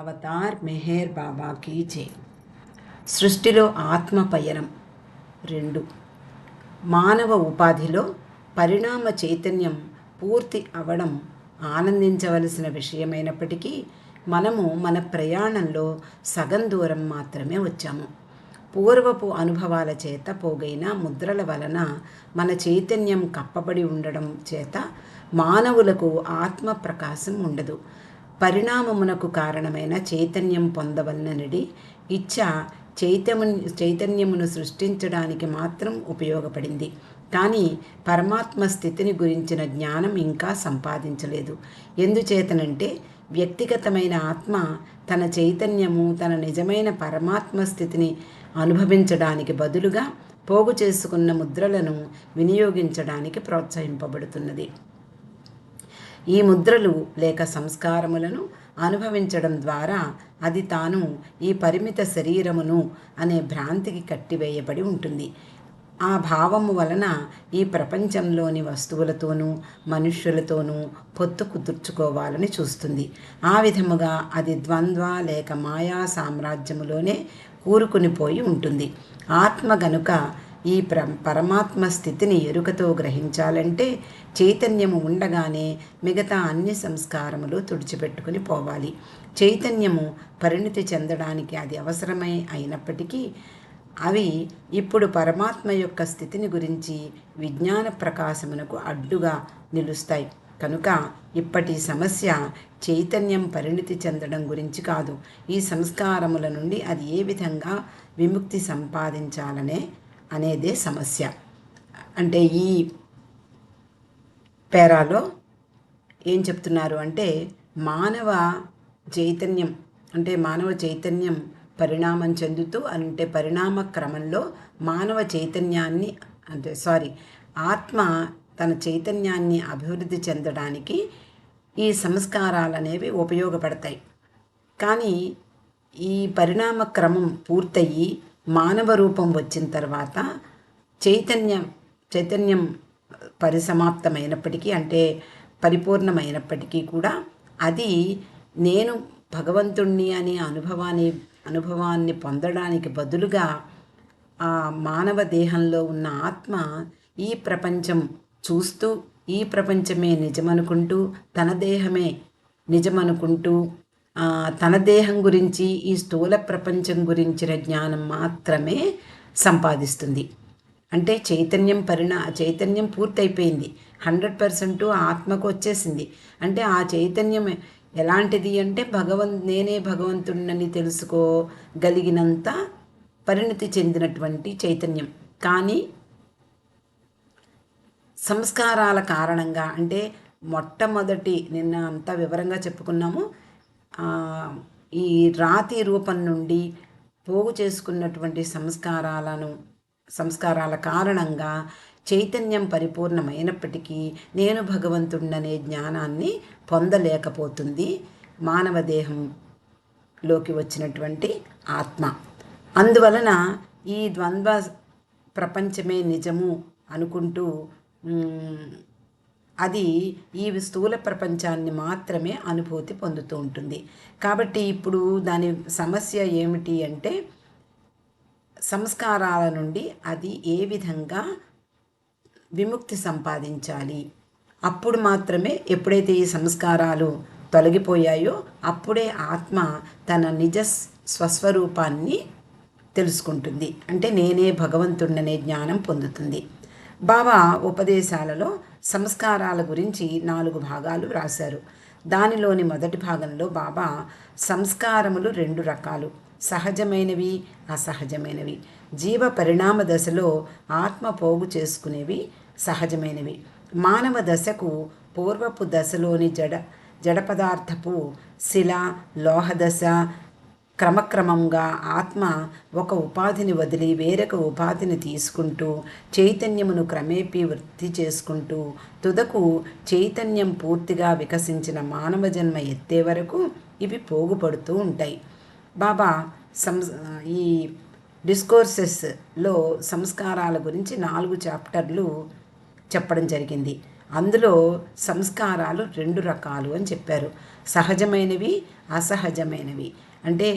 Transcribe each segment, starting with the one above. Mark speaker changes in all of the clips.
Speaker 1: Avatar Meher Baba key జై. సృష్టిలో ఆత్మ పయనం రెండు. మానవ ఉపాధిలో పరిణామ చైతన్యం పూర్తి అవడం ఆనందించవలసిన విషయమైనప్పటికీ మనము మన ప్రయాణంలో సగం దూరం మాత్రమే వచ్చాము. పూర్వపు అనుభవాల చేత పోగైన ముద్రల వలన మన చైతన్యం కప్పబడి ఉండడం చేత మానవులకు ఆత్మ ప్రకాశం ఉండదు. పరిణామమునకు కారణమైన చైతన్యం పొందవలనడి ఇచ్చ చైతన్య చైతన్యమును సృష్టించడానికి మాత్రం ఉపయోగపడింది. కానీ పరమాత్మ స్థితిని గురించిన జ్ఞానం ఇంకా సంపాదించలేదు. ఎందుచేతనంటే వ్యక్తిగతమైన ఆత్మ తన చైతన్యము తన నిజమైన పరమాత్మ స్థితిని అనుభవించడానికి బదులుగా పోగు చేసుకున్న ముద్రలను వినియోగించడానికి ప్రోత్సహింపబడుతున్నది. ఈ ముద్రలు లేక సంస్కారములను అనుభవించడం ద్వారా అది తాను ఈ పరిమిత శరీరమును అనే భ్రాంతికి కట్టివేయబడి ఉంటుంది. ఆ భావము వలన ఈ ప్రపంచంలోని వస్తువులతోనూ మనుష్యులతోనూ పొత్తు కుదుర్చుకోవాలని చూస్తుంది. ఆ విధముగా అది ద్వంద్వ లేక మాయా సామ్రాజ్యములోనే కూరుకునిపోయి ఉంటుంది. ఆత్మ గనుక ఈ ప్ర పరమాత్మ స్థితిని ఎరుకతో గ్రహించాలంటే చైతన్యము ఉండగానే మిగతా అన్ని సంస్కారములు తుడిచిపెట్టుకుని పోవాలి. చైతన్యము పరిణితి చెందడానికి అది అవసరమై అయినప్పటికీ అవి ఇప్పుడు పరమాత్మ యొక్క స్థితిని గురించి విజ్ఞాన ప్రకాశమునకు అడ్డుగా నిలుస్తాయి. కనుక ఇప్పటి సమస్య చైతన్యం పరిణితి చెందడం గురించి కాదు. ఈ సంస్కారముల నుండి అది ఏ విధంగా విముక్తి సంపాదించాలనే అనేదే సమస్య. అంటే ఈ పేరాలో ఏం చెప్తున్నారు అంటే మానవ చైతన్యం అంటే మానవ చైతన్యం పరిణామం చెందుతూ అంటే పరిణామ క్రమంలో మానవ చైతన్యాన్ని అంటే సారీ ఆత్మ తన చైతన్యాన్ని అభివృద్ధి చెందడానికి ఈ సంస్కారాలు అనేవి ఉపయోగపడతాయి. కానీ ఈ పరిణామ క్రమం పూర్తయి మానవ రూపం వచ్చిన తర్వాత చైతన్యం చైతన్యం పరిసమాప్తమైనప్పటికీ అంటే పరిపూర్ణమైనప్పటికీ కూడా అది నేను భగవంతుణ్ణి అనే అనుభవాన్ని అనుభవాన్ని పొందడానికి బదులుగా ఆ మానవ దేహంలో ఉన్న ఆత్మ ఈ ప్రపంచం చూస్తూ ఈ ప్రపంచమే నిజమనుకుంటూ తన దేహమే నిజమనుకుంటూ తన దేహం గురించి ఈ స్థూల ప్రపంచం గురించిన జ్ఞానం మాత్రమే సంపాదిస్తుంది. అంటే చైతన్యం పరిణా చైతన్యం పూర్తయిపోయింది. హండ్రెడ్ పర్సెంట్ ఆత్మకు వచ్చేసింది. అంటే ఆ చైతన్యం ఎలాంటిది అంటే భగవన్ నేనే భగవంతుడినని తెలుసుకోగలిగినంత పరిణతి చెందినటువంటి చైతన్యం. కానీ సంస్కారాల కారణంగా అంటే మొట్టమొదటి నిన్న అంతా వివరంగా చెప్పుకున్నాము ఈ రాతి రూపం నుండి పోగు చేసుకున్నటువంటి సంస్కారాలను సంస్కారాల కారణంగా చైతన్యం పరిపూర్ణమైనప్పటికీ నేను భగవంతుడనే జ్ఞానాన్ని పొందలేకపోతుంది మానవ దేహంలోకి వచ్చినటువంటి ఆత్మ. అందువలన ఈ ద్వంద్వ ప్రపంచమే నిజము అనుకుంటూ అది ఈ స్థూల ప్రపంచాన్ని మాత్రమే అనుభూతి పొందుతూ ఉంటుంది. కాబట్టి ఇప్పుడు దాని సమస్య ఏమిటి అంటే సంస్కారాల నుండి అది ఏ విధంగా విముక్తి సంపాదించాలి? అప్పుడు మాత్రమే ఎప్పుడైతే ఈ సంస్కారాలు తొలగిపోయాయో అప్పుడే ఆత్మ తన నిజ స్వస్వరూపాన్ని తెలుసుకుంటుంది. అంటే నేనే భగవంతుడిననే జ్ఞానం పొందుతుంది. బాబా ఉపదేశాలలో సంస్కారాల గురించి నాలుగు భాగాలు వ్రాశారు. దానిలోని మొదటి భాగంలో బాబా సంస్కారములు రెండు రకాలు. సహజమైనవి అసహజమైనవి. జీవ పరిణామ దశలో ఆత్మ పోగు చేసుకునేవి సహజమైనవి. మానవ దశకు పూర్వపు దశలోని జడ జడ పదార్థపు శిల లోహదశ క్రమక్రమంగా ఆత్మ ఒక ఉపాధిని వదిలి వేరొక ఉపాధిని తీసుకుంటూ చైతన్యమును క్రమేపీ వృద్ధి చేసుకుంటూ తుదకు చైతన్యం పూర్తిగా వికసించిన మానవ జన్మ ఎత్తే వరకు ఇవి పోగుపడుతూ ఉంటాయి. బాబా సం ఈ డిస్కోర్సెస్లో సంస్కారాల గురించి నాలుగు చాప్టర్లు చెప్పడం జరిగింది. అందులో సంస్కారాలు రెండు రకాలు అని చెప్పారు. సహజమైనవి అసహజమైనవి. అంటే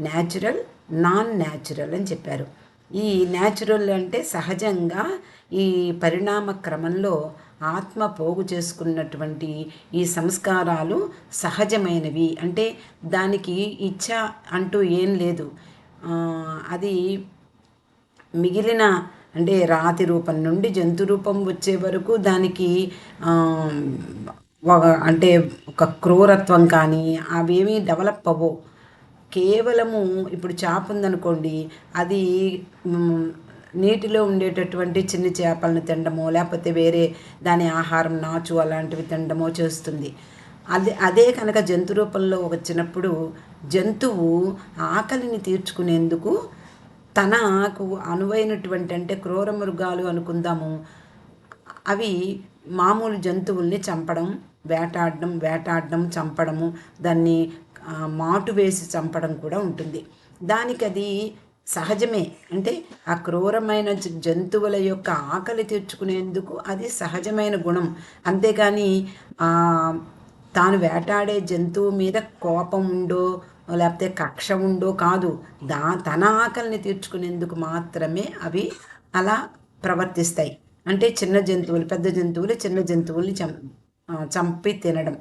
Speaker 1: న్యాచురల్ నాన్ న్యాచురల్ అని చెప్పారు. ఈ న్యాచురల్ అంటే సహజంగా ఈ పరిణామ క్రమంలో ఆత్మ పోగు చేసుకున్నటువంటి ఈ సంస్కారాలు సహజమైనవి. అంటే దానికి ఇచ్చ అంటూ ఏం లేదు. అది మిగిలిన అంటే రాతి రూపం నుండి జంతు రూపం వచ్చే వరకు దానికి అంటే ఒక క్రూరత్వం కానీ అవేమీ డెవలప్ అవ్వవు. కేవలము ఇప్పుడు చేప ఉందనుకోండి అది నీటిలో ఉండేటటువంటి చిన్న చేపలను తినడమో లేకపోతే వేరే దాని ఆహారం నాచు అలాంటివి తినడమో చేస్తుంది. అది అదే కనుక జంతు రూపంలో వచ్చినప్పుడు జంతువు ఆకలిని తీర్చుకునేందుకు తనకు అనువైనటువంటి అంటే క్రూర మృగాలు అనుకుందాము. అవి మామూలు జంతువుల్ని చంపడం వేటాడడం వేటాడడం చంపడము దాన్ని మాటు వేసి చంపడం కూడా ఉంటుంది. దానికి అది సహజమే. అంటే ఆ క్రూరమైన జంతువుల యొక్క ఆకలి తీర్చుకునేందుకు అది సహజమైన గుణం. అంతేకాని తాను వేటాడే జంతువు మీద కోపం ఉండో లేకపోతే కక్ష ఉండో కాదు. దా తన ఆకలిని తీర్చుకునేందుకు మాత్రమే అవి అలా ప్రవర్తిస్తాయి. అంటే చిన్న జంతువులు పెద్ద జంతువులు చిన్న జంతువుల్ని చం చంపి తినడం.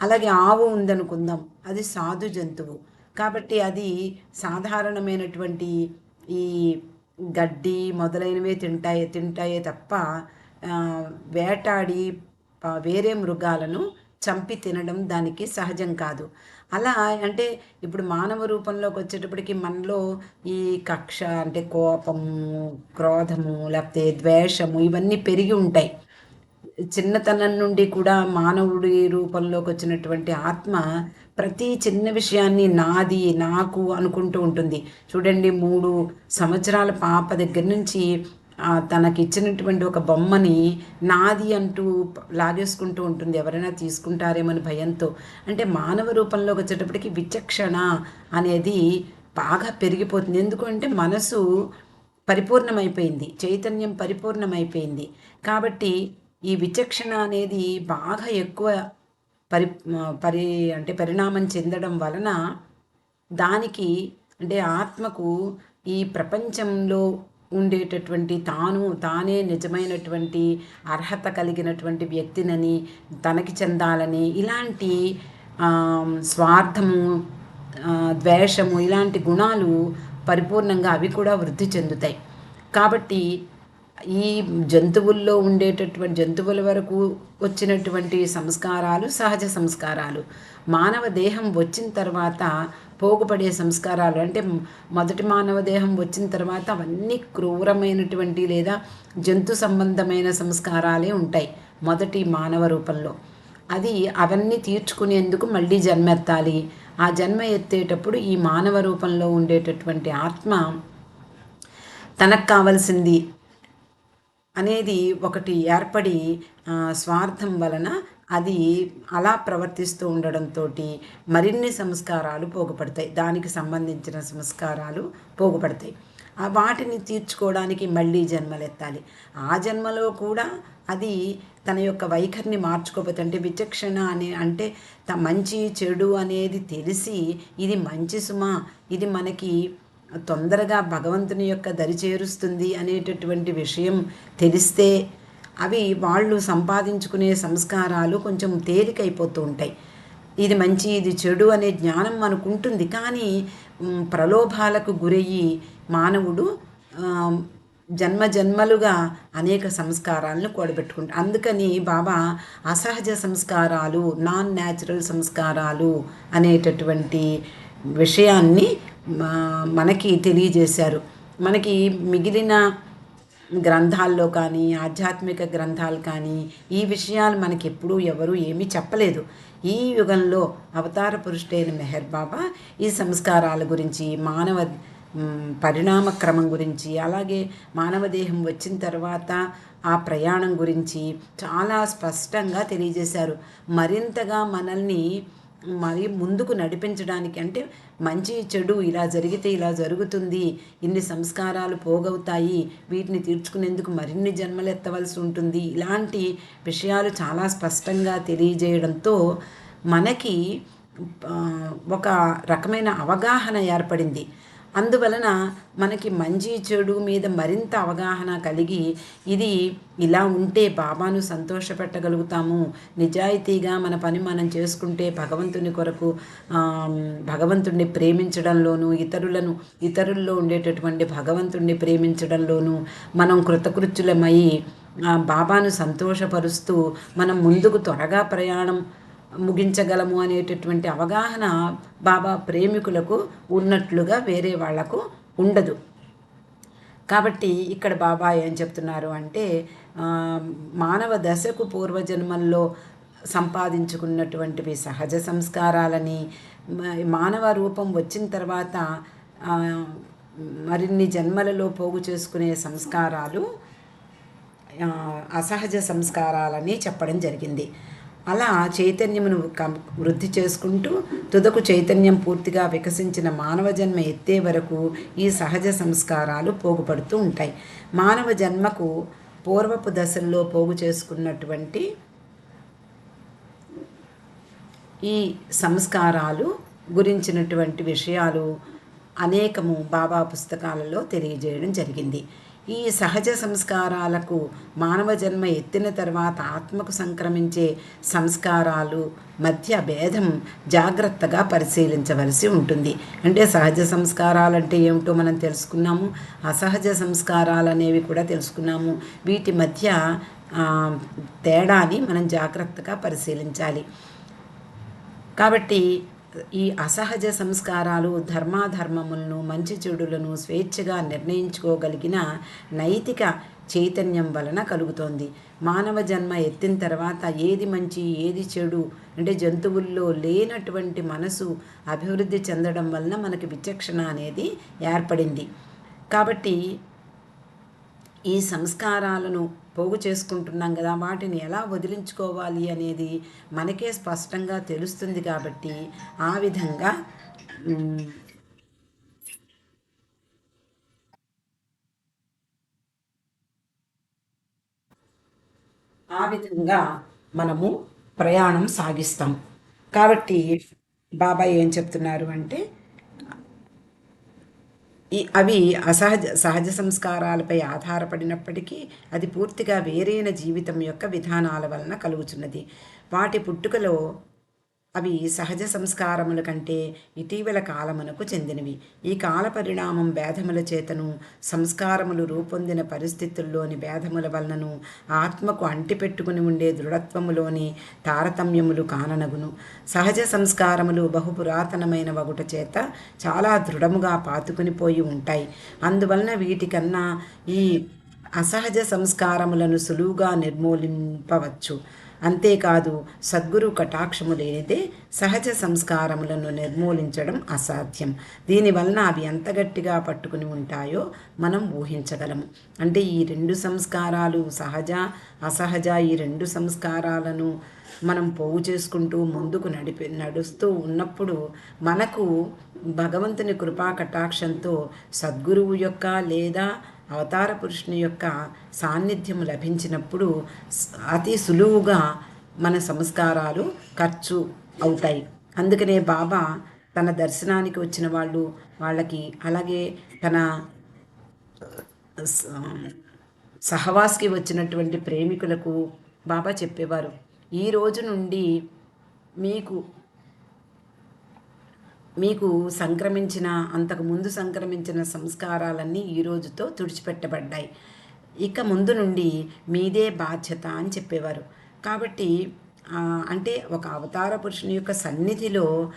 Speaker 1: అలాగే ఆవు ఉందనుకుందాం. అది సాధు జంతువు. కాబట్టి అది సాధారణమైనటువంటి ఈ గడ్డి మొదలైనవే తింటాయి తింటాయే తప్ప వేటాడి వేరే మృగాలను చంపి తినడం దానికి సహజం కాదు. అలా అంటే ఇప్పుడు మానవ రూపంలోకి వచ్చేటప్పటికి మనలో ఈ కక్ష అంటే కోపము క్రోధము లేకపోతే ద్వేషము ఇవన్నీ పెరిగి ఉంటాయి. చిన్నతనం నుండి కూడా మానవుడి రూపంలోకి వచ్చినటువంటి ఆత్మ ప్రతి చిన్న విషయాన్ని నాది నాకు అనుకుంటూ ఉంటుంది. చూడండి మూడు సంవత్సరాల పాప దగ్గర నుంచి తనకిచ్చినటువంటి ఒక బొమ్మని నాది అంటూ లాగేసుకుంటూ ఉంటుంది. ఎవరైనా తీసుకుంటారేమని భయంతో. అంటే మానవ రూపంలోకి వచ్చేటప్పటికి విచక్షణ అనేది బాగా పెరిగిపోతుంది. ఎందుకంటే మనసు పరిపూర్ణమైపోయింది. చైతన్యం పరిపూర్ణమైపోయింది. కాబట్టి ఈ విచక్షణ అనేది బాగా ఎక్కువ పరి పరి అంటే పరిణామం చెందడం వలన దానికి అంటే ఆత్మకు ఈ ప్రపంచంలో ఉండేటటువంటి తాను తానే నిజమైనటువంటి అర్హత కలిగినటువంటి వ్యక్తినని తనకి చెందాలని ఇలాంటి స్వార్థము ద్వేషము ఇలాంటి గుణాలు పరిపూర్ణంగా అవి కూడా వృద్ధి చెందుతాయి. కాబట్టి ఈ జంతువుల్లో ఉండేటటువంటి జంతువుల వరకు వచ్చినటువంటి సంస్కారాలు సహజ సంస్కారాలు. మానవ దేహం వచ్చిన తర్వాత పోగుపడే సంస్కారాలు. అంటే మొదటి మానవ దేహం వచ్చిన తర్వాత అవన్నీ క్రూరమైనటువంటి లేదా జంతు సంబంధమైన సంస్కారాలే ఉంటాయి మొదటి మానవ రూపంలో. అది అవన్నీ తీర్చుకునేందుకు మళ్ళీ జన్మెత్తాలి. ఆ జన్మ ఎత్తేటప్పుడు ఈ మానవ రూపంలో ఉండేటటువంటి ఆత్మ తనకు కావలసింది అనేది ఒకటి ఏర్పడి స్వార్థం వలన అది అలా ప్రవర్తిస్తూ ఉండడంతో మరిన్ని సంస్కారాలు పోగుపడతాయి. దానికి సంబంధించిన సంస్కారాలు పోగుపడతాయి. వాటిని తీర్చుకోవడానికి మళ్ళీ జన్మలెత్తాలి. ఆ జన్మలో కూడా అది తన యొక్క వైఖరిని మార్చుకోకపోతే అంటే విచక్షణ అనే అంటే త మంచి చెడు అనేది తెలిసి ఇది మంచి సుమ ఇది మనకి తొందరగా భగవంతుని యొక్క దరి చేరుస్తుంది అనేటటువంటి విషయం తెలిస్తే అవి వాళ్ళు సంపాదించుకునే సంస్కారాలు కొంచెం తేలికైపోతూ ఉంటాయి. ఇది మంచి ఇది చెడు అనే జ్ఞానం మనకుంటుంది కానీ ప్రలోభాలకు గురయ్యి మానవుడు జన్మ జన్మలుగా అనేక సంస్కారాలను కూడబెట్టుకుంటారు అందుకని బాబా అసహజ సంస్కారాలు నాన్ న్యాచురల్ సంస్కారాలు అనేటటువంటి విషయాన్ని మనకి తెలియజేశారు. మనకి మిగిలిన గ్రంథాల్లో కానీ ఆధ్యాత్మిక గ్రంథాలు కానీ ఈ విషయాలు మనకి ఎప్పుడూ ఎవరు ఏమీ చెప్పలేదు. ఈ యుగంలో అవతార పురుషుడైన మెహర్ బాబా ఈ సంస్కారాల గురించి మానవ పరిణామ క్రమం గురించి అలాగే మానవ దేహం వచ్చిన తర్వాత ఆ ప్రయాణం గురించి చాలా స్పష్టంగా తెలియజేశారు. మరింతగా మనల్ని మరి ముందుకు నడిపించడానికి అంటే మంచి చెడు ఇలా జరిగితే ఇలా జరుగుతుంది ఇన్ని సంస్కారాలు పోగవుతాయి వీటిని తీర్చుకునేందుకు మరిన్ని జన్మలు ఎత్తవలసి ఉంటుంది. ఇలాంటి విషయాలు చాలా స్పష్టంగా తెలియజేయడంతో మనకి ఒక రకమైన అవగాహన ఏర్పడింది. అందువలన మనకి మంచి చెడు మీద మరింత అవగాహన కలిగి ఇది ఇలా ఉంటే బాబాను సంతోషపెట్టగలుగుతాము. నిజాయితీగా మన పని మనం చేసుకుంటే భగవంతుని కొరకు భగవంతుణ్ణి ప్రేమించడంలోనూ ఇతరులను ఇతరుల్లో ఉండేటటువంటి భగవంతుణ్ణి ప్రేమించడంలోనూ మనం కృతకృత్యులమై బాబాను సంతోషపరుస్తూ మనం ముందుకు త్వరగా ప్రయాణం ముగించగలము అనేటటువంటి అవగాహన బాబా ప్రేమికులకు ఉన్నట్లుగా వేరే వాళ్ళకు ఉండదు. కాబట్టి ఇక్కడ బాబా ఏం చెప్తున్నారు అంటే మానవ దశకు పూర్వజన్మల్లో సంపాదించుకున్నటువంటివి సహజ సంస్కారాలని మానవ రూపం వచ్చిన తర్వాత మరిన్ని జన్మలలో పోగు చేసుకునే సంస్కారాలు అసహజ సంస్కారాలని చెప్పడం జరిగింది. అలా చైతన్యమును వృద్ధి చేసుకుంటూ తుదకు చైతన్యం పూర్తిగా వికసించిన మానవ జన్మ ఎత్తే వరకు ఈ సహజ సంస్కారాలు పోగుపడుతూ ఉంటాయి. మానవ జన్మకు పూర్వపు దశల్లో పోగు చేసుకున్నటువంటి ఈ సంస్కారాలు గురించినటువంటి విషయాలు అనేకము బాబా పుస్తకాలలో తెలియజేయడం జరిగింది. ఈ సహజ సంస్కారాలకు మానవ జన్మ ఎత్తిన తర్వాత ఆత్మకు సంక్రమించే సంస్కారాలు మధ్య భేదం జాగ్రత్తగా పరిశీలించవలసి ఉంటుంది. అంటే సహజ సంస్కారాలు అంటే ఏమిటో మనం తెలుసుకున్నాము. అసహజ సంస్కారాలు అనేవి కూడా తెలుసుకున్నాము. వీటి మధ్య తేడాని మనం జాగ్రత్తగా పరిశీలించాలి. కాబట్టి ఈ అసహజ సంస్కారాలు ధర్మాధర్మములను మంచి చెడులను స్వేచ్ఛగా నిర్ణయించుకోగలిగిన నైతిక చైతన్యం వలన కలుగుతోంది. మానవ జన్మ ఎత్తిన తర్వాత ఏది మంచి ఏది చెడు అంటే జంతువుల్లో లేనటువంటి మనసు అభివృద్ధి చెందడం వలన మనకి విచక్షణ అనేది ఏర్పడింది. కాబట్టి ఈ సంస్కారాలను పోగు చేసుకుంటున్నాం కదా వాటిని ఎలా వదిలించుకోవాలి అనేది మనకే స్పష్టంగా తెలుస్తుంది కాబట్టి ఆ విధంగా ఆ విధంగా మనము ప్రయాణం సాగిస్తాం. కాబట్టి బాబాయ్ ఏం చెప్తున్నారు అంటే ఈ అవి అసహజ సహజ సంస్కారాలపై ఆధారపడినప్పటికీ అది పూర్తిగా వేరైన జీవితం యొక్క విధానాల వలన కలుగుచున్నది. వాటి పుట్టుకలో అవి సహజ సంస్కారముల కంటే ఇటీవల కాలమునకు చెందినవి. ఈ కాల పరిణామం భేదముల చేతను సంస్కారములు రూపొందిన పరిస్థితుల్లోని భేదముల వలనను ఆత్మకు అంటిపెట్టుకుని ఉండే దృఢత్వములోని తారతమ్యములు కాననగును. సహజ సంస్కారములు బహుపురాతనమైన వగుట చేత చాలా దృఢముగా పాతుకుని పోయి ఉంటాయి. అందువలన వీటికన్నా ఈ అసహజ సంస్కారములను సులువుగా నిర్మూలింపవచ్చు. అంతేకాదు సద్గురు కటాక్షము లేనిదే సహజ సంస్కారములను నిర్మూలించడం అసాధ్యం. దీనివలన అవి ఎంత గట్టిగా పట్టుకుని ఉంటాయో మనం ఊహించగలము. అంటే ఈ రెండు సంస్కారాలు సహజ అసహజ ఈ రెండు సంస్కారాలను మనం పోగు చేసుకుంటూ ముందుకు నడిపి నడుస్తూ ఉన్నప్పుడు మనకు భగవంతుని కృపా కటాక్షంతో సద్గురువు యొక్క లేదా అవతార పురుషుని యొక్క సాన్నిధ్యం లభించినప్పుడు అతి సులువుగా మన సంస్కారాలు ఖర్చు అవుతాయి. అందుకనే బాబా తన దర్శనానికి వచ్చిన వాళ్ళు వాళ్ళకి అలాగే తన సహవాస్కి వచ్చినటువంటి ప్రేమికులకు బాబా చెప్పేవారు. ఈ రోజు నుండి మీకు మీకు సంక్రమించిన అంతకుముందు సంక్రమించిన సంస్కారాలన్నీ ఈ రోజుతో తుడిచిపెట్టబడ్డాయి. ఇక ముందు నుండి మీదే బాధ్యత అని చెప్పేవారు. కాబట్టి అంటే ఒక అవతార పురుషుని యొక్క సన్నిధిలో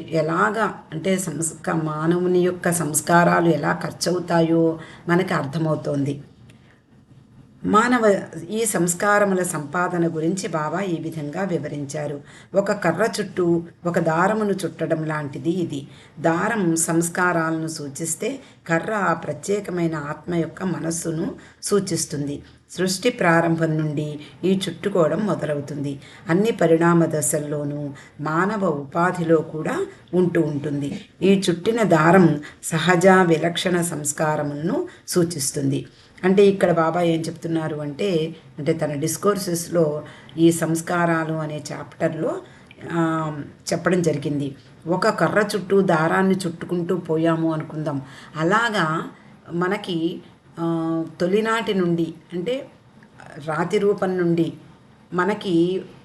Speaker 1: ఎలాగా అంటే సంస్క మానవుని యొక్క సంస్కారాలు ఎలా ఖర్చవుతాయో మనకు మనకి అర్థమవుతోంది. మానవ ఈ సంస్కారముల సంపాదన గురించి బాబా ఈ విధంగా వివరించారు. ఒక కర్ర చుట్టూ ఒక దారమును చుట్టడం లాంటిది ఇది. దారం సంస్కారాలను సూచిస్తే కర్ర ఆ ప్రత్యేకమైన ఆత్మ యొక్క మనస్సును సూచిస్తుంది. సృష్టి ప్రారంభం నుండి ఈ చుట్టుకోవడం మొదలవుతుంది. అన్ని పరిణామ దశల్లోనూ మానవ ఉపాధిలో కూడా ఉంటూ ఉంటుంది. ఈ చుట్టిన దారం సహజ విలక్షణ సంస్కారములను సూచిస్తుంది. అంటే ఇక్కడ బాబా ఏం చెప్తున్నారు అంటే అంటే తన డిస్కోర్సెస్లో ఈ సంస్కారాలు అనే చాప్టర్లో చెప్పడం జరిగింది. ఒక కర్ర చుట్టూ దారాన్ని చుట్టుకుంటూ పోయాము అనుకుందాం. అలాగా మనకి తొలినాటి నుండి అంటే రాతి రూపం నుండి మనకి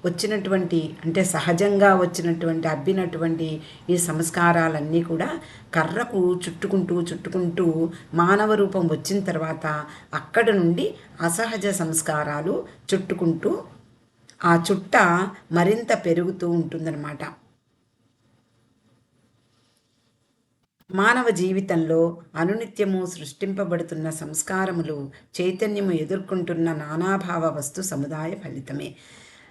Speaker 1: వచ్చినటువంటి అంటే సహజంగా వచ్చినటువంటి అబ్బినటువంటి ఈ సంస్కారాలన్నీ కూడా కర్రకు చుట్టుకుంటూ చుట్టుకుంటూ మానవ రూపం వచ్చిన తర్వాత అక్కడ నుండి అసహజ సంస్కారాలు చుట్టుకుంటూ ఆ చుట్ట మరింత పెరుగుతూ ఉంటుందన్నమాట. మానవ జీవితంలో అనునిత్యము సృష్టింపబడుతున్న సంస్కారములు చైతన్యము ఎదుర్కొంటున్న నానాభావ వస్తు సముదాయ ఫలితమే.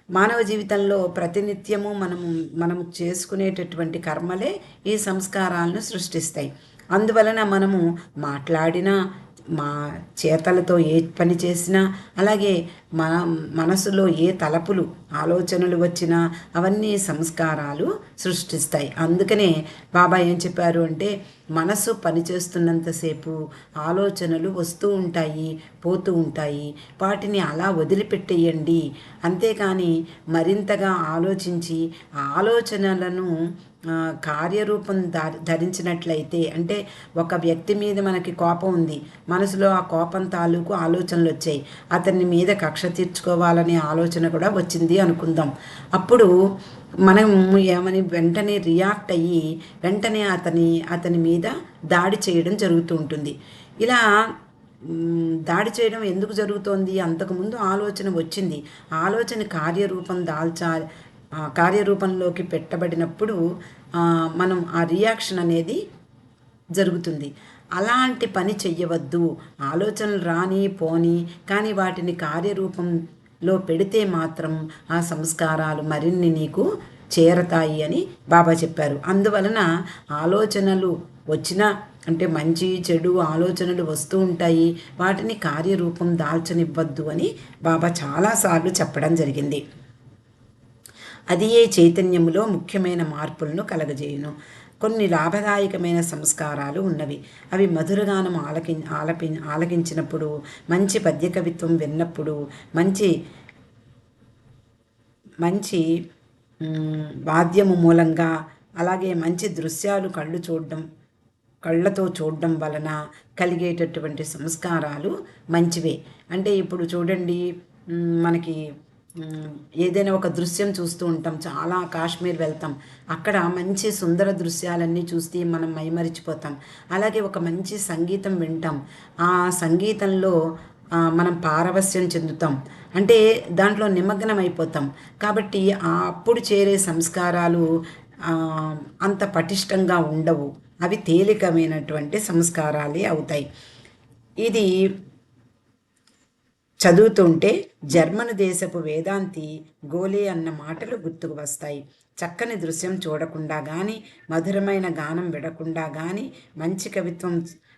Speaker 1: మానవ జీవితంలో ప్రతినిత్యము మనము మనము చేసుకునేటటువంటి కర్మలే ఈ సంస్కారాలను సృష్టిస్తాయి. అందువలన మనము మాట్లాడిన మా చేతలతో ఏ పని చేసినా అలాగే మన మనసులో ఏ తలపులు ఆలోచనలు వచ్చినా అవన్నీ సంస్కారాలు సృష్టిస్తాయి. అందుకనే బాబా ఏం చెప్పారు అంటే మనసు పనిచేస్తున్నంతసేపు ఆలోచనలు వస్తూ ఉంటాయి పోతూ ఉంటాయి. వాటిని అలా వదిలిపెట్టేయండి. అంతేకాని మరింతగా ఆలోచించి ఆలోచనలను కార్యరూపం ధరించినట్లయితే అంటే ఒక వ్యక్తి మీద మనకి కోపం ఉంది. మనసులో ఆ కోపం తాలూకు ఆలోచనలు వచ్చాయి. అతని మీద కక్ష తీర్చుకోవాలనే ఆలోచన కూడా వచ్చింది అనుకుందాం. అప్పుడు మనం ఏమని వెంటనే రియాక్ట్ అయ్యి వెంటనే అతని అతని మీద దాడి చేయడం జరుగుతూ ఉంటుంది. ఇలా దాడి చేయడం ఎందుకు జరుగుతోంది? అంతకుముందు ఆలోచన వచ్చింది. ఆలోచన కార్యరూపం దాల్చాలి కార్యరూపంలోకి పెట్టబడినప్పుడు మనం ఆ రియాక్షన్ అనేది జరుగుతుంది. అలాంటి పని చెయ్యవద్దు. ఆలోచనలు రాని పోని కానీ వాటిని కార్యరూపంలో పెడితే మాత్రం ఆ సంస్కారాలు మరిన్ని నీకు చేరతాయి అని బాబా చెప్పారు. అందువలన ఆలోచనలు వచ్చిన అంటే మంచి చెడు ఆలోచనలు వస్తూ ఉంటాయి. వాటిని కార్యరూపం దాల్చనివ్వద్దు అని బాబా చాలాసార్లు చెప్పడం జరిగింది. అది ఏ చైతన్యములో ముఖ్యమైన మార్పులను కలగజేయును. కొన్ని లాభదాయకమైన సంస్కారాలు ఉన్నవి. అవి మధురగానం ఆలకి ఆలపి ఆలకించినప్పుడు మంచి పద్య కవిత్వం విన్నప్పుడు మంచి మంచి వాద్యము మూలంగా అలాగే మంచి దృశ్యాలు కళ్ళు చూడడం కళ్ళతో చూడడం వలన కలిగేటటువంటి సంస్కారాలు మంచివే. అంటే ఇప్పుడు చూడండి మనకి ఏదైనా ఒక దృశ్యం చూస్తూ ఉంటాం. చాలా కాశ్మీర్ వెళ్తాం. అక్కడ మంచి సుందర దృశ్యాలన్నీ చూస్తే మనం మైమరిచిపోతాం. అలాగే ఒక మంచి సంగీతం వింటాం. ఆ సంగీతంలో మనం పారవస్యం చెందుతాం. అంటే దాంట్లో నిమగ్నం అయిపోతాం. కాబట్టి అప్పుడు చేరే సంస్కారాలు అంత పటిష్టంగా ఉండవు. అవి తేలికమైనటువంటి సంస్కారాలే అవుతాయి. ఇది చదువుతుంటే జర్మన్ దేశపు వేదాంతి గోలే అన్న మాటలు గుర్తుకు వస్తాయి. చక్కని దృశ్యం చూడకుండా కానీ మధురమైన గానం విడకుండా కానీ మంచి కవిత్వం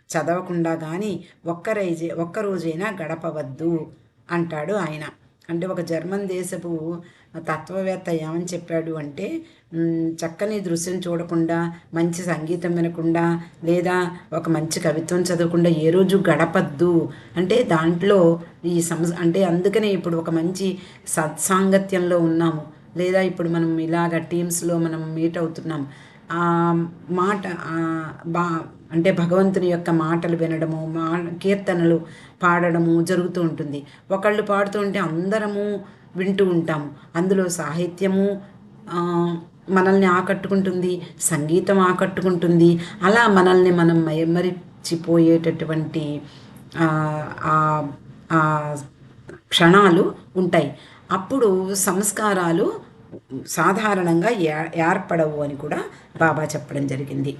Speaker 1: చదవకుండా కానీ ఒక్కరైజే ఒక్కరోజైనా గడపవద్దు అంటాడు ఆయన. అంటే ఒక జర్మన్ దేశపు తత్వవేత్త ఏమని చెప్పాడు అంటే చక్కని దృశ్యం చూడకుండా మంచి సంగీతం వినకుండా లేదా ఒక మంచి కవిత్వం చదవకుండా ఏ రోజు గడపద్దు. అంటే దాంట్లో ఈ సంస్ అంటే అందుకనే ఇప్పుడు ఒక మంచి సత్సాంగత్యంలో ఉన్నాము. లేదా ఇప్పుడు మనం ఇలాగ టీమ్స్లో మనం మీట్ అవుతున్నాం. ఆ మాట బా అంటే భగవంతుని యొక్క మాటలు వినడము మా కీర్తనలు పాడడము జరుగుతూ ఉంటుంది. ఒకళ్ళు పాడుతూ ఉంటే అందరము వింటూ ఉంటాము. అందులో సాహిత్యము మనల్ని ఆకట్టుకుంటుంది సంగీతం ఆకట్టుకుంటుంది. అలా మనల్ని మనం మరిచిపోయేటటువంటి క్షణాలు ఉంటాయి. అప్పుడు సంస్కారాలు సాధారణంగా ఏర్పడవు అని కూడా బాబా చెప్పడం జరిగింది.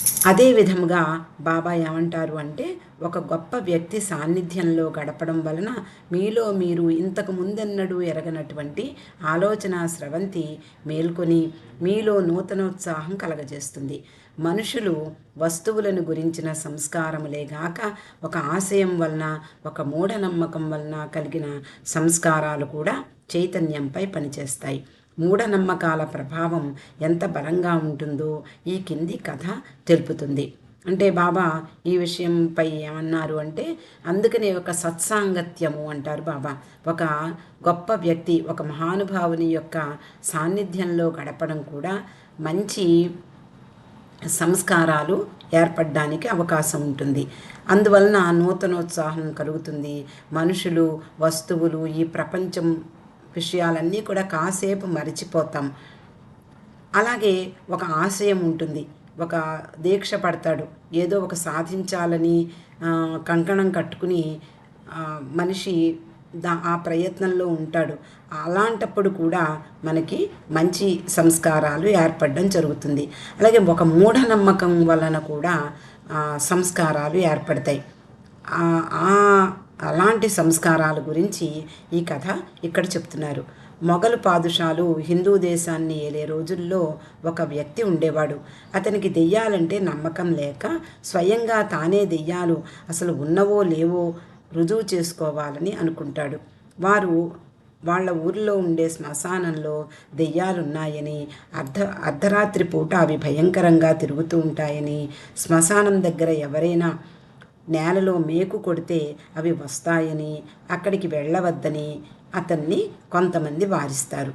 Speaker 1: అదే విధముగా బాబా ఏమంటారు అంటే ఒక గొప్ప వ్యక్తి సాన్నిధ్యంలో గడపడం వలన మీలో మీరు ఇంతకు ముందెన్నడూ ఎరగనటువంటి ఆలోచన స్రవంతి మేల్కొని మీలో నూతనోత్సాహం కలగజేస్తుంది. మనుషులు వస్తువులను గురించిన సంస్కారములేగాక ఒక ఆశయం వలన ఒక మూఢనమ్మకం వలన కలిగిన సంస్కారాలు కూడా చైతన్యంపై పనిచేస్తాయి. మూఢనమ్మకాల ప్రభావం ఎంత బలంగా ఉంటుందో ఈ కింది కథ తెలుపుతుంది. అంటే బాబా ఈ విషయంపై ఏమన్నారు అంటే అందుకనే ఒక సత్సాంగత్యము అంటారు బాబా. ఒక గొప్ప వ్యక్తి ఒక మహానుభావుని యొక్క సాన్నిధ్యంలో గడపడం కూడా మంచి సంస్కారాలు ఏర్పడడానికి అవకాశం ఉంటుంది. అందువలన నూతనోత్సాహం కలుగుతుంది. మనుషులు వస్తువులు ఈ ప్రపంచం విషయాలన్నీ కూడా కాసేపు మరిచిపోతాం. అలాగే ఒక ఆశయం ఉంటుంది. ఒక దీక్ష పడతాడు. ఏదో ఒక సాధించాలని కంకణం కట్టుకుని మనిషి దా ఆ ప్రయత్నంలో ఉంటాడు. అలాంటప్పుడు కూడా మనకి మంచి సంస్కారాలు ఏర్పడడం జరుగుతుంది. అలాగే ఒక మూఢనమ్మకం వలన కూడా సంస్కారాలు ఏర్పడతాయి. ఆ అలాంటి సంస్కారాల గురించి ఈ కథ ఇక్కడ చెప్తున్నారు. మొఘలు పాదుషాలు హిందూ దేశాన్ని ఏలే రోజుల్లో ఒక వ్యక్తి ఉండేవాడు. అతనికి దెయ్యాలంటే నమ్మకం లేక స్వయంగా తానే దెయ్యాలు అసలు ఉన్నవో లేవో రుజువు చేసుకోవాలని అనుకుంటాడు. వారు వాళ్ళ ఊరిలో ఉండే శ్మశానంలో దెయ్యాలున్నాయని అర్ధ అర్ధరాత్రి పూట అవి భయంకరంగా తిరుగుతూ ఉంటాయని శ్మశానం దగ్గర ఎవరైనా నేలలో మేకు కొడితే అవి వస్తాయని అక్కడికి వెళ్ళవద్దని అతన్ని కొంతమంది వారిస్తారు.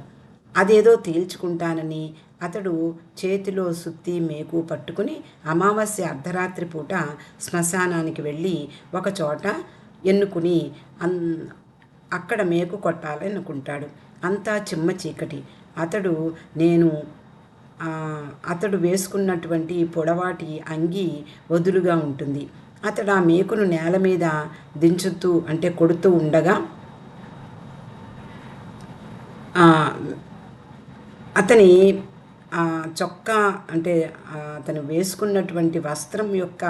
Speaker 1: అదేదో తేల్చుకుంటానని అతడు చేతిలో సుత్తి మేకు పట్టుకుని అమావాస్య అర్ధరాత్రి పూట శ్మశానానికి వెళ్ళి ఒక చోట ఎన్నుకుని అన్ అక్కడ మేకు కొట్టాలని అనుకుంటాడు అంతా చిమ్మ చీకటి. అతడు నేను అతడు వేసుకున్నటువంటి పొడవాటి అంగి వదులుగా ఉంటుంది. అతడు ఆ మేకును నేల మీద దించుతూ అంటే కొడుతూ ఉండగా అతని చొక్కా అంటే అతను వేసుకున్నటువంటి వస్త్రం యొక్క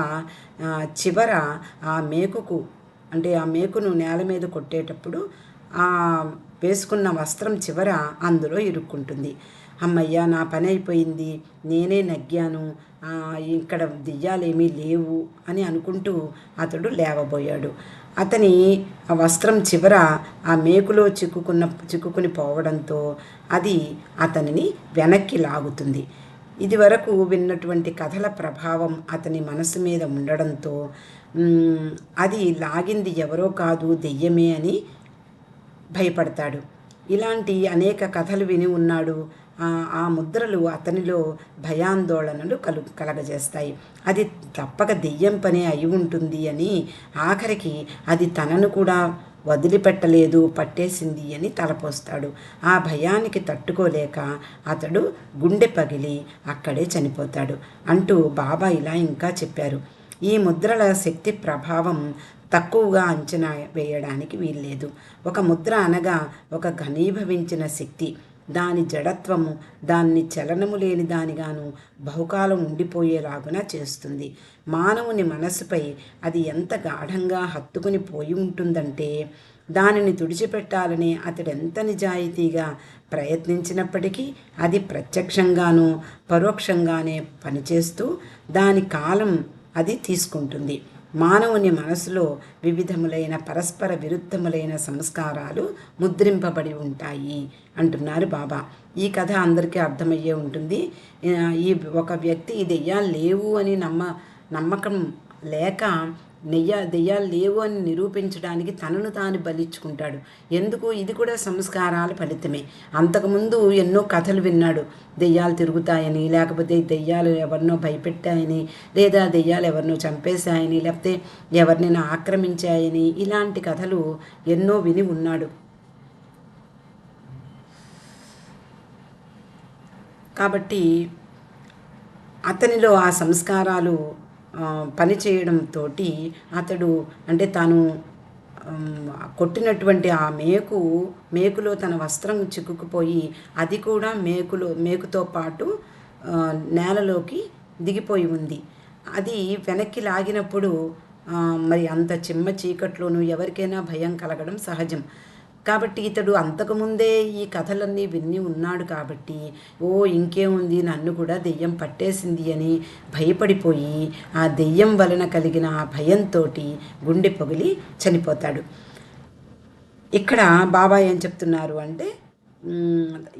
Speaker 1: చివర ఆ మేకుకు అంటే ఆ మేకును నేల మీద కొట్టేటప్పుడు ఆ వేసుకున్న వస్త్రం చివర అందులో ఇరుక్కుంటుంది. అమ్మయ్య నా పని అయిపోయింది నేనే నగ్గాను ఇక్కడ దియ్యాలేమీ లేవు అని అనుకుంటూ అతడు లేవబోయాడు. అతని ఆ వస్త్రం చివర ఆ మేకులో చిక్కుకున్న చిక్కుకుని పోవడంతో అది అతనిని వెనక్కి లాగుతుంది. ఇదివరకు విన్నటువంటి కథల ప్రభావం అతని మనసు మీద ఉండడంతో అది లాగింది ఎవరో కాదు దెయ్యమే అని భయపడతాడు. ఇలాంటి అనేక కథలు విని ఉన్నాడు ఆ ముద్రలు అతనిలో భయాందోళనలు కలు కలగజేస్తాయి. అది తప్పక దెయ్యం పని అయి ఉంటుంది అని ఆఖరికి అది తనను కూడా వదిలిపెట్టలేదు పట్టేసింది అని తలపోస్తాడు. ఆ భయానికి తట్టుకోలేక అతడు గుండె పగిలి అక్కడే చనిపోతాడు అంటూ బాబా ఇలా ఇంకా చెప్పారు. ఈ ముద్రల శక్తి ప్రభావం తక్కువగా అంచనా వేయడానికి వీల్లేదు. ఒక ముద్ర అనగా ఒక ఘనీభవించిన శక్తి. దాని జడత్వము దాన్ని చలనము లేని దానిగాను బహుకాలం ఉండిపోయేలాగున చేస్తుంది. మానవుని మనసుపై అది ఎంత గాఢంగా హత్తుకుని పోయి ఉంటుందంటే దానిని తుడిచిపెట్టాలని అతడెంత నిజాయితీగా ప్రయత్నించినప్పటికీ అది ప్రత్యక్షంగానూ పరోక్షంగానే పనిచేస్తూ దాని కాలం అది తీసుకుంటుంది. మానవుని మనసులో వివిధములైన పరస్పర విరుద్ధములైన సంస్కారాలు ముద్రింపబడి ఉంటాయి అంటున్నారు బాబా. ఈ కథ అందరికీ అర్థమయ్యే ఉంటుంది. ఈ ఒక వ్యక్తి ఈ దెయ్యాలు లేవు అని నమ్మ నమ్మకం లేక నెయ్య దెయ్యాలు లేవు అని నిరూపించడానికి తనను తాను బలిచ్చుకుంటాడు. ఎందుకు? ఇది కూడా సంస్కారాల ఫలితమే. అంతకుముందు ఎన్నో కథలు విన్నాడు. దెయ్యాలు తిరుగుతాయని లేకపోతే దెయ్యాలు ఎవరినో భయపెట్టాయని లేదా దెయ్యాలు ఎవరినో చంపేశాయని లేకపోతే ఎవరినైనా ఆక్రమించాయని ఇలాంటి కథలు ఎన్నో విని ఉన్నాడు. కాబట్టి అతనిలో ఆ సంస్కారాలు పనిచేయడంతో అతడు అంటే తాను కొట్టినటువంటి ఆ మేకు మేకులో తన వస్త్రం చిక్కుకుపోయి అది కూడా మేకులో మేకుతో పాటు నేలలోకి దిగిపోయి ఉంది. అది వెనక్కి లాగినప్పుడు మరి అంత చిమ్మ చీకట్లోనూ ఎవరికైనా భయం కలగడం సహజం. కాబట్టి ఇతడు అంతకుముందే ఈ కథలన్నీ విన్ని ఉన్నాడు కాబట్టి ఓ ఇంకేముంది నన్ను కూడా దెయ్యం పట్టేసింది అని భయపడిపోయి ఆ దెయ్యం వలన కలిగిన ఆ భయంతో గుండె పొగిలి చనిపోతాడు. ఇక్కడ బాబా ఏం చెప్తున్నారు అంటే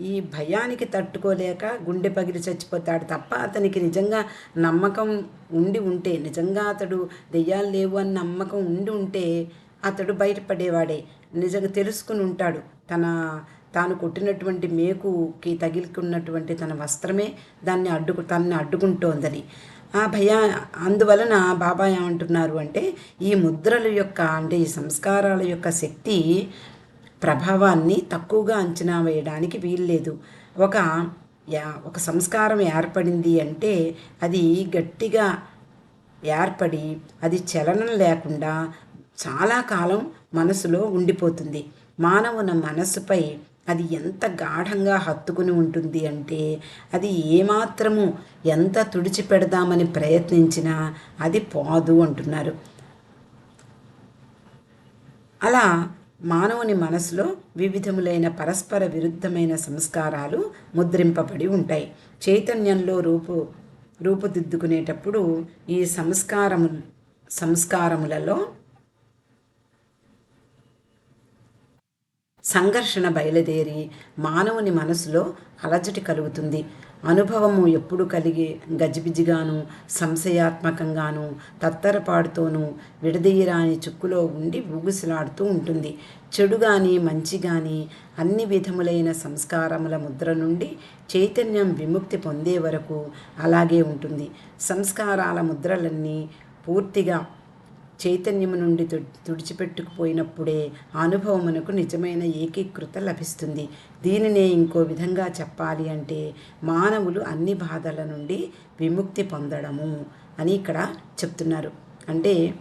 Speaker 1: ఈ భయానికి తట్టుకోలేక గుండె పగిలి చచ్చిపోతాడు తప్ప అతనికి నిజంగా నమ్మకం ఉండి ఉంటే నిజంగా అతడు దెయ్యాలు లేవు అని నమ్మకం ఉండి ఉంటే అతడు బయటపడేవాడే. నిజంగా తెలుసుకుని ఉంటాడు. తన తాను కొట్టినటువంటి మేకుకి తగిలికున్నటువంటి తన వస్త్రమే దాన్ని అడ్డుకు తనని అడ్డుకుంటోందని. ఆ భయ అందువలన బాబా ఏమంటున్నారు అంటే ఈ ముద్రల యొక్క అంటే ఈ సంస్కారాల యొక్క శక్తి ప్రభావాన్ని తక్కువగా అంచనా వేయడానికి వీల్లేదు. ఒక యా ఒక సంస్కారం ఏర్పడింది అంటే అది గట్టిగా ఏర్పడి అది చలనం లేకుండా చాలా కాలం మనసులో ఉండిపోతుంది. మానవున మనసుపై అది ఎంత గాఢంగా హత్తుకుని ఉంటుంది అంటే అది ఏమాత్రము ఎంత తుడిచిపెడదామని ప్రయత్నించినా అది పోదు అంటున్నారు. అలా మానవుని మనసులో వివిధములైన పరస్పర విరుద్ధమైన సంస్కారాలు ముద్రింపబడి ఉంటాయి. చైతన్యంలో రూపు రూపుదిద్దుకునేటప్పుడు ఈ సంస్కారము సంస్కారములలో సంఘర్షణ బయలుదేరి మానవుని మనసులో అలజటి కలుగుతుంది. అనుభవము ఎప్పుడు కలిగి గజిబిజిగాను సంశయాత్మకంగాను తత్తరపాటుతోనూ విడదీయరాని చుక్కులో ఉండి ఊగుసలాడుతూ ఉంటుంది. చెడు కానీ మంచి కానీ అన్ని విధములైన సంస్కారముల ముద్ర నుండి చైతన్యం విముక్తి పొందే వరకు అలాగే ఉంటుంది. సంస్కారాల ముద్రలన్నీ పూర్తిగా చైతన్యము నుండి తుడిచిపెట్టుకుపోయినప్పుడే అనుభవమునకు నిజమైన ఏకీకృత లభిస్తుంది. దీనినే ఇంకో విధంగా చెప్పాలి అంటే మానవులు అన్ని బాధల నుండి విముక్తి పొందడము అని ఇక్కడ చెప్తున్నారు. అంటే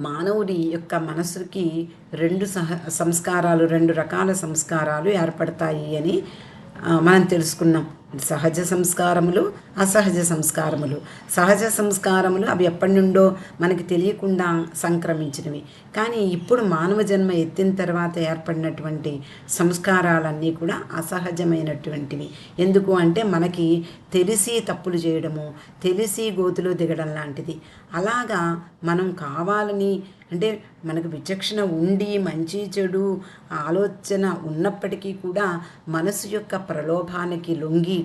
Speaker 1: మానవుడి యొక్క మనసుకి రెండు సహ సంస్కారాలు రెండు రకాల సంస్కారాలు ఏర్పడతాయి అని మనం తెలుసుకున్నాం. సహజ సంస్కారములు అసహజ సంస్కారములు. సహజ సంస్కారములు అవి ఎప్పటి నుండో మనకి తెలియకుండా సంక్రమించినవి. కానీ ఇప్పుడు మానవ జన్మ ఎత్తిన తర్వాత ఏర్పడినటువంటి సంస్కారాలన్నీ కూడా అసహజమైనటువంటివి. ఎందుకు అంటే మనకి తెలిసి తప్పులు చేయడము తెలిసి గోతులో దిగడం లాంటిది. అలాగా మనం కావాలని అంటే మనకు విచక్షణ ఉండి మంచి చెడు ఆలోచన ఉన్నప్పటికీ కూడా మనసు యొక్క ప్రలోభానికి లొంగి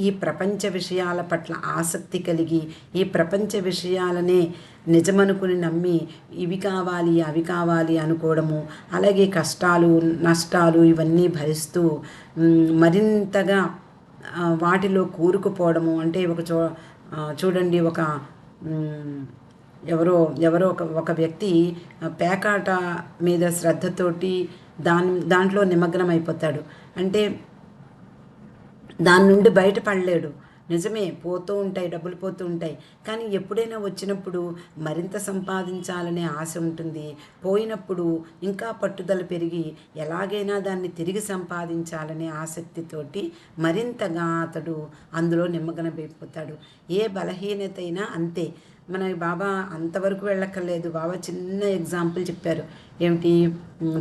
Speaker 1: ఈ ప్రపంచ విషయాల పట్ల ఆసక్తి కలిగి ఈ ప్రపంచ విషయాలనే నిజమనుకుని నమ్మి ఇవి కావాలి అవి కావాలి అనుకోవడము అలాగే కష్టాలు నష్టాలు ఇవన్నీ భరిస్తూ మరింతగా వాటిలో కూరుకుపోవడము అంటే ఒక చూ చూడండి ఒక ఎవరో ఎవరో ఒక ఒక వ్యక్తి పేకాట మీద శ్రద్ధతోటి దాని దాంట్లో నిమగ్నం అయిపోతాడు అంటే దాని నుండి బయటపడలేడు. నిజమే పోతూ ఉంటాయి డబ్బులు పోతూ ఉంటాయి. కానీ ఎప్పుడైనా వచ్చినప్పుడు మరింత సంపాదించాలనే ఆశ ఉంటుంది. పోయినప్పుడు ఇంకా పట్టుదల పెరిగి ఎలాగైనా దాన్ని తిరిగి సంపాదించాలనే ఆసక్తితోటి మరింతగా అతడు అందులో నిమ్మగనమైపోతాడు. ఏ బలహీనత అయినా అంతే. మన బాబా అంతవరకు వెళ్ళక్కర్లేదు. బాబా చిన్న ఎగ్జాంపుల్ చెప్పారు. ఏమిటి?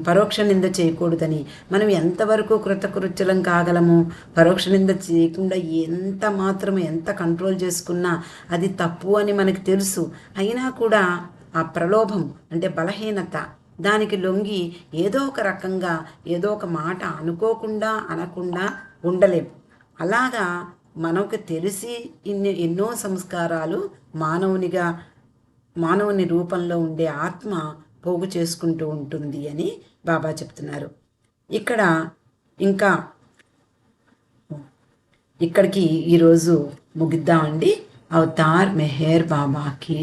Speaker 1: పరోక్ష నింద చేయకూడదని. మనం ఎంతవరకు కృతకృత్యులం కాగలము? పరోక్ష నింద చేయకుండా ఎంత మాత్రం ఎంత కంట్రోల్ చేసుకున్నా అది తప్పు అని మనకు తెలుసు. అయినా కూడా ఆ ప్రలోభం అంటే బలహీనత దానికి లొంగి ఏదో ఒక రకంగా ఏదో ఒక మాట అనుకోకుండా అనకుండా ఉండలేము అలాగా మనకు తెలిసి ఇన్ని ఎన్నో సంస్కారాలు మానవునిగా మానవుని రూపంలో ఉండే ఆత్మ పోగు చేసుకుంటూ ఉంటుంది అని బాబా చెప్తున్నారు. ఇక్కడ ఇంకా ఇక్కడికి ఈరోజు ముగిద్దామండి. అవతార్ మెహేర్ బాబాకి